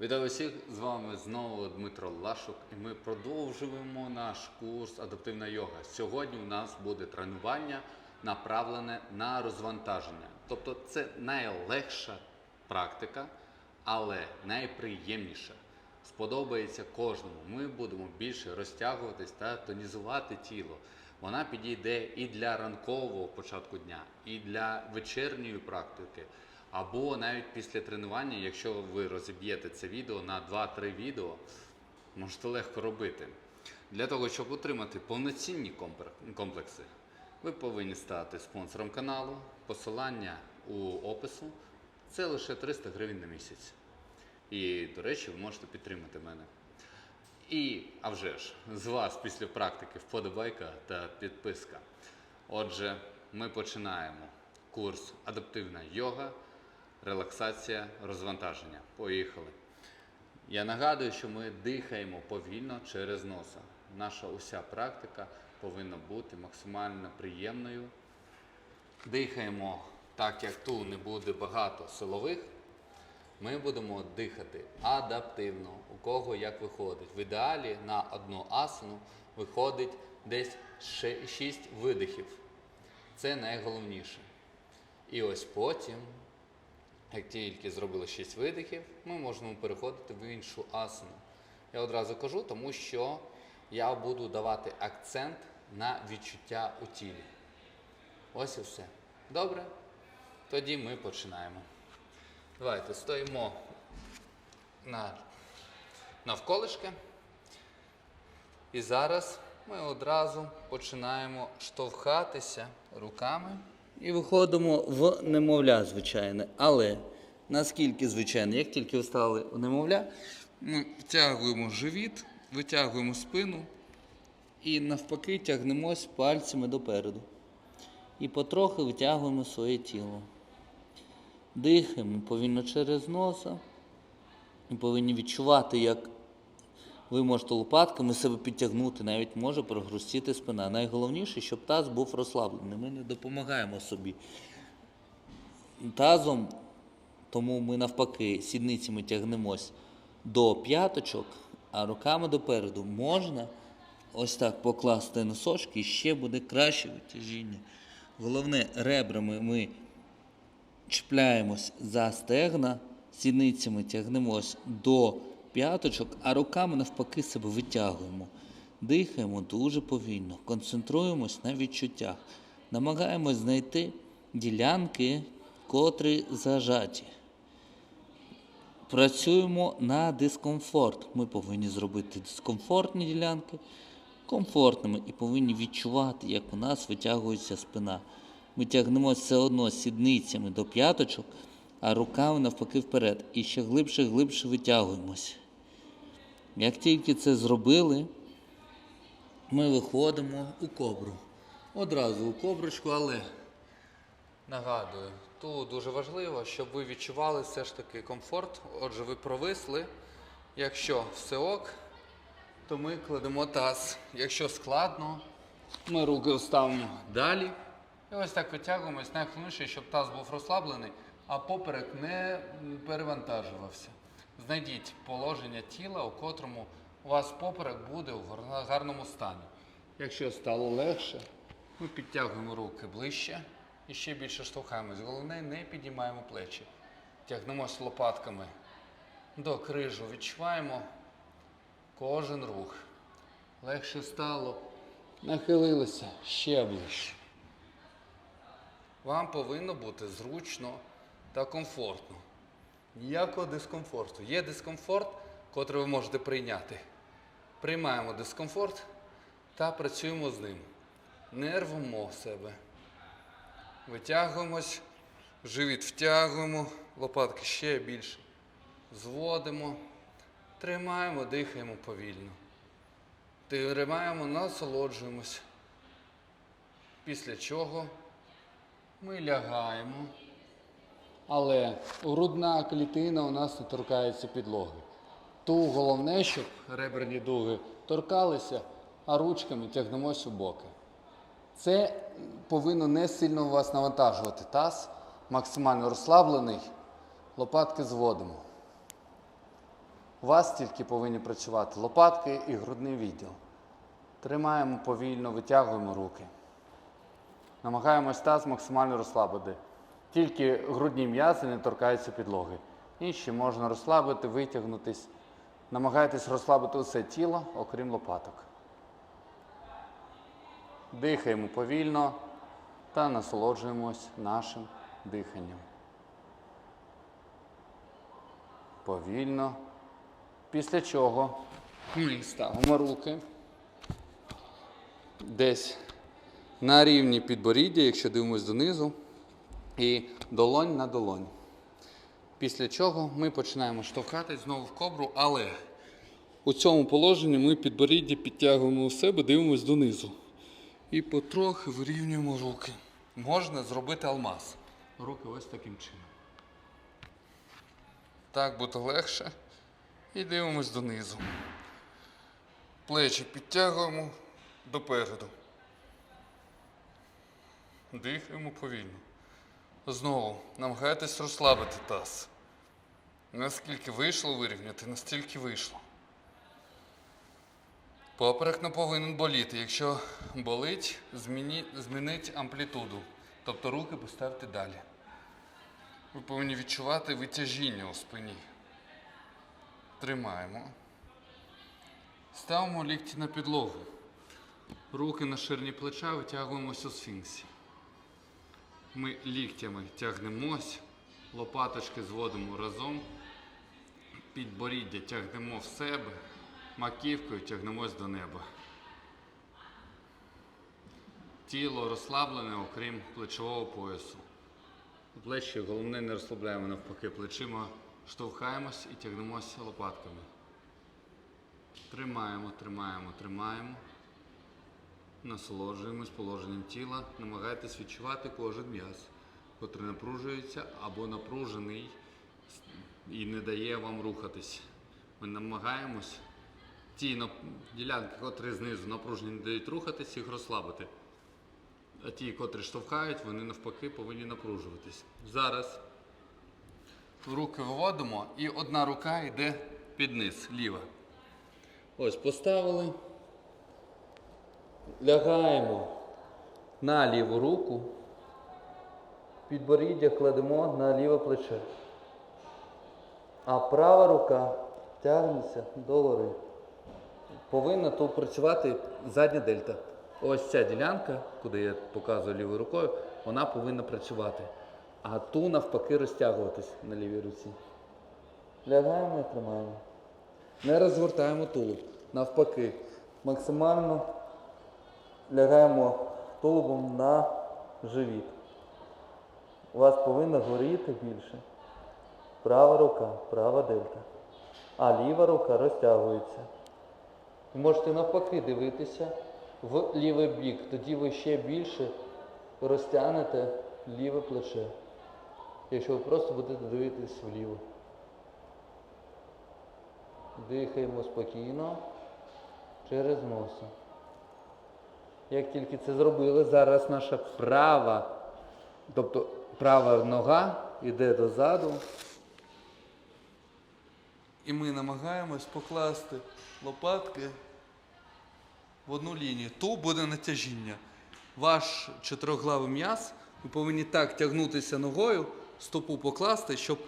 Вітаю всіх! З вами знову Дмитро Лашук, і ми продовжуємо наш курс Адаптивна йога. Сьогодні у нас буде тренування направлене на розвантаження. Тобто це найлегша практика, але найприємніша. Сподобається кожному. Ми будемо більше розтягуватись та тонізувати тіло. Вона підійде і для ранкового початку дня, і для вечірньої практики. Або навіть після тренування, якщо ви розіб'єте це відео на 2-3 відео, можете легко робити. Для того, щоб отримати повноцінні комплекси, ви повинні стати спонсором каналу. Посилання у опису. Це лише 300 гривень на місяць. І, до речі, ви можете підтримати мене. І, а вже ж, з вас після практики вподобайка та підписка. Отже, ми починаємо курс Адаптивна йога, релаксація, розвантаження. Поїхали. Я нагадую, що ми дихаємо повільно через носа. Наша уся практика повинна бути максимально приємною. Дихаємо так, як тут не буде багато силових. Ми будемо дихати адаптивно, у кого як виходить. В ідеалі на одну асану виходить десь 6 видихів. Це найголовніше. І ось потім, як тільки зробили 6 видихів, ми можемо переходити в іншу асану. Я одразу кажу, тому що я буду давати акцент на відчуття у тілі. Ось і все. Добре? Тоді ми починаємо. Давайте стоїмо на, навколишки. І зараз ми одразу починаємо штовхатися руками і виходимо в немовля, звичайне. Але наскільки звичайне, як тільки ви стали в немовля, ми втягуємо живіт, витягуємо спину і навпаки тягнемось пальцями допереду. І потрохи витягуємо своє тіло. Дихаємо повільно через носа. І повинні відчувати, як ви можете лопатками себе підтягнути, навіть може прогрустіти спина. Найголовніше, щоб таз був розслаблений. Ми не допомагаємо собі тазом, тому ми навпаки сідницями тягнемось до п'яточок, а руками допереду можна ось так покласти носочки і ще буде краще витяжіння. Головне, ребрами ми чіпляємось за стегна, сідницями тягнемось до п'яточок, а руками навпаки себе витягуємо. Дихаємо дуже повільно, концентруємось на відчуттях, намагаємось знайти ділянки, котрі зажаті. Працюємо на дискомфорт. Ми повинні зробити дискомфортні ділянки комфортними і повинні відчувати, як у нас витягується спина. Ми тягнемося все одно сідницями до п'яточок, а руками навпаки вперед. І ще глибше глибше витягуємось. Як тільки це зробили, ми виходимо у кобру. Одразу у коброчку, але нагадую, тут дуже важливо, щоб ви відчували все ж таки комфорт. Отже, ви провисли. Якщо все ок, то ми кладемо таз. Якщо складно, ми руки вставимо далі. І ось так витягуємось. Найголовніше, щоб таз був розслаблений, а поперек не перевантажувався. Знайдіть положення тіла, у котрому у вас поперек буде у гарному стані. Якщо стало легше, ми підтягуємо руки ближче і ще більше штовхаємось. Головне, не підіймаємо плечі. Тягнемось лопатками до крижу. Відчуваємо кожен рух. Легше стало. Нахилилися ще ближче. Вам повинно бути зручно та комфортно. Ніякого дискомфорту. Є дискомфорт, котрий ви можете прийняти. Приймаємо дискомфорт та працюємо з ним. Не рвемо себе. Витягуємось, живіт втягуємо, лопатки ще більше. Зводимо, тримаємо, дихаємо повільно. Тримаємо, насолоджуємось. Після чого ми лягаємо. Але грудна клітина у нас не торкається підлоги. Ту головне, щоб реберні дуги торкалися, а ручками тягнемось у боки. Це повинно не сильно вас навантажувати. Таз максимально розслаблений, лопатки зводимо. У вас тільки повинні працювати лопатки і грудний відділ. Тримаємо повільно, витягуємо руки. Намагаємось таз максимально розслабити. Тільки грудні м'язи не торкаються підлоги. Інші можна розслабити, витягнутись. Намагайтесь розслабити усе тіло, окрім лопаток. Дихаємо повільно та насолоджуємось нашим диханням. Повільно. Після чого ми ставимо руки десь на рівні підборіддя, якщо дивимось донизу, і долонь на долонь. Після чого ми починаємо штовхатись знову в кобру, але у цьому положенні ми підборіддя підтягуємо у себе, дивимось донизу. І потрохи вирівнюємо руки. Можна зробити алмаз. Руки ось таким чином. Так буде легше. І дивимось донизу. Плечі підтягуємо допереду. Дихаємо повільно. Знову намагайтесь розслабити таз. Наскільки вийшло вирівняти, настільки вийшло. Поперек не повинен боліти. Якщо болить, зміні, змініть амплітуду. Тобто руки поставте далі. Ви повинні відчувати витяжіння у спині. Тримаємо. Ставимо лікті на підлогу. Руки на ширні плеча витягуємося у сфінксі. Ми ліктями тягнемось, лопаточки зводимо разом, підборіддя тягнемо в себе, маківкою тягнемось до неба. Тіло розслаблене, окрім плечового поясу. Плечі головне не розслабляємо навпаки плечима, штовхаємось і тягнемося лопатками. Тримаємо, тримаємо, тримаємо. Насолоджуємось положенням тіла. Намагайтесь відчувати кожен м'яз, котрий напружується або напружений і не дає вам рухатись. Ми намагаємось ті ділянки, котрі знизу напружені не дають рухатись, їх розслабити. А ті, котрі штовхають, вони навпаки повинні напружуватись. Зараз руки виводимо і одна рука йде під низ, ліва. Ось поставили. Лягаємо на ліву руку. Підборіддя кладемо на ліве плече. А права рука тягнеться догори. Повинна тут працювати задня дельта. Ось ця ділянка, куди я показую лівою рукою, вона повинна працювати. А ту навпаки розтягуватись на лівій руці. Лягаємо і тримаємо. Не розвертаємо тулуб. Навпаки. Максимально лягаємо тулубом на живіт. У вас повинно горіти більше. Права рука, права дельта. А ліва рука розтягується. Ви можете навпаки дивитися в лівий бік. Тоді ви ще більше розтягнете ліве плече. Якщо ви просто будете дивитись вліво. Дихаємо спокійно через носа. Як тільки це зробили, зараз наша права, тобто права нога йде дозаду. І ми намагаємось покласти лопатки в одну лінію. Тут буде натяжіння. Ваш чотириглавий м'яз, ви повинні так тягнутися ногою, стопу покласти, щоб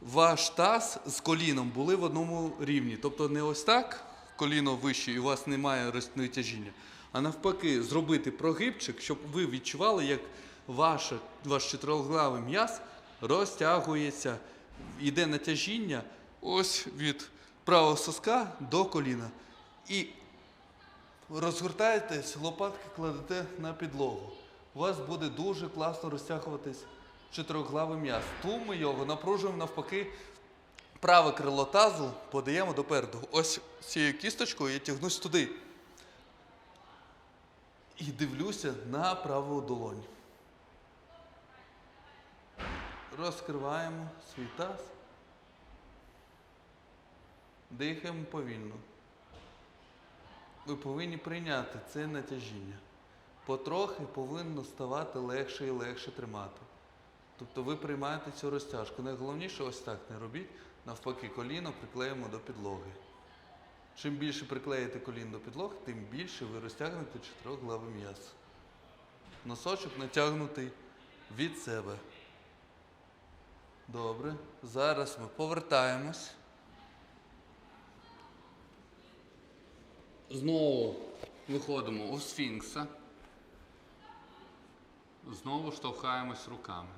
ваш таз з коліном були в одному рівні. Тобто не ось так, коліно вище і у вас немає тяжіння, а навпаки, зробити прогибчик, щоб ви відчували, як ваше, ваш чотириглавий м'яз розтягується, йде натяжіння ось від правого соска до коліна. І розгортаєтесь, лопатки кладете на підлогу. У вас буде дуже класно розтягуватись чотириглавий м'яз. Ми його напружуємо навпаки. Праве крило тазу подаємо допереду. Ось цією кісточкою я тягнусь туди. І дивлюся на праву долоню. Розкриваємо свій таз. Дихаємо повільно. Ви повинні прийняти це натяжіння. Потрохи повинно ставати легше і легше тримати. Тобто ви приймаєте цю розтяжку. Найголовніше ось так не робіть. навпаки коліно приклеїмо до підлоги. Чим більше приклеїте коліно до підлоги, тим більше ви розтягнете чотирьохглавий м'яз. Носочок натягнутий від себе. Добре. Зараз ми повертаємось. Знову виходимо у сфінкса. Знову штовхаємось руками.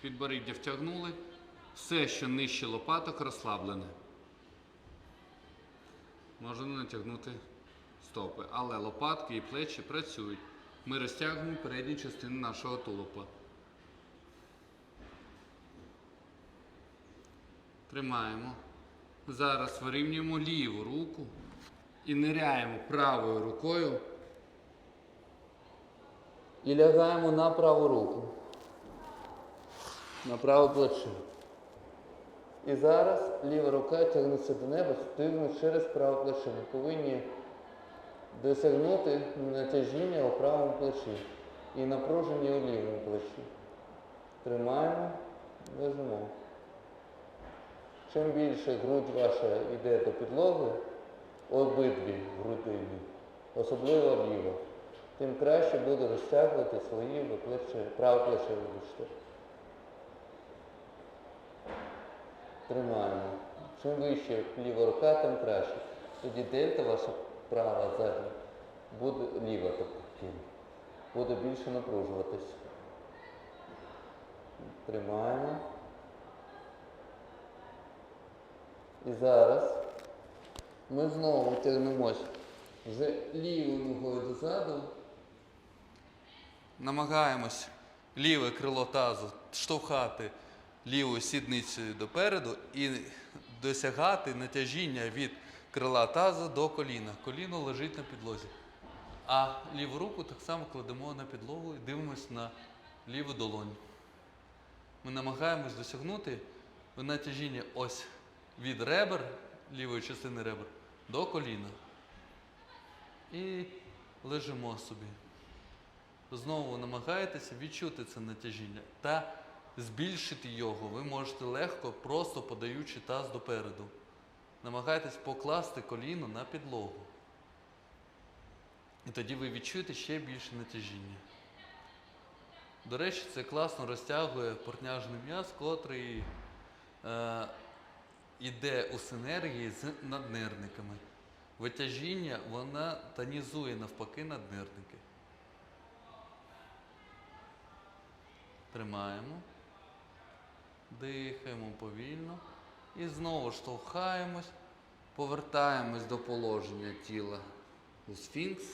Підборіддя втягнули. Все, що нижче лопаток, розслаблене. Можна натягнути стопи. Але лопатки і плечі працюють. Ми розтягуємо передню частину нашого тулупа. Тримаємо. Зараз вирівнюємо ліву руку і ниряємо правою рукою. І лягаємо на праву руку. На праве плече. І зараз ліва рука тягнеться до неба, стигне через праве плече. Ми повинні досягнути натяжіння у правому плечі і напруження у лівому плечі. Тримаємо, лежимо. Чим більше грудь ваша йде до підлоги, обидві грудини, особливо ліва, тим краще буде розтягувати свої плече, праве плече, вибачте. Тримаємо. Чим вище ліва рука, тим краще. Тоді дельта ваша права задня буде ліва тобто буде більше напружуватись. Тримаємо. І зараз ми знову тягнемось вже лівою ногою дозаду. Намагаємось ліве крило тазу штовхати лівою сідницею допереду і досягати натяжіння від крила тазу до коліна. Коліно лежить на підлозі. А ліву руку так само кладемо на підлогу і дивимося на ліву долоню. Ми намагаємось досягнути натяжіння ось від ребер, лівої частини ребер, до коліна. І лежимо собі. Знову намагаєтеся відчути це натяжіння та збільшити його ви можете легко, просто подаючи таз допереду. Намагайтесь покласти коліно на підлогу. І тоді ви відчуєте ще більше натяжіння. До речі, це класно розтягує портняжний м'яз, котрий е, іде у синергії з наднирниками. Витяжіння вона тонізує навпаки наднирники. Тримаємо. Дихаємо повільно і знову штовхаємось, повертаємось до положення тіла у сфінкс.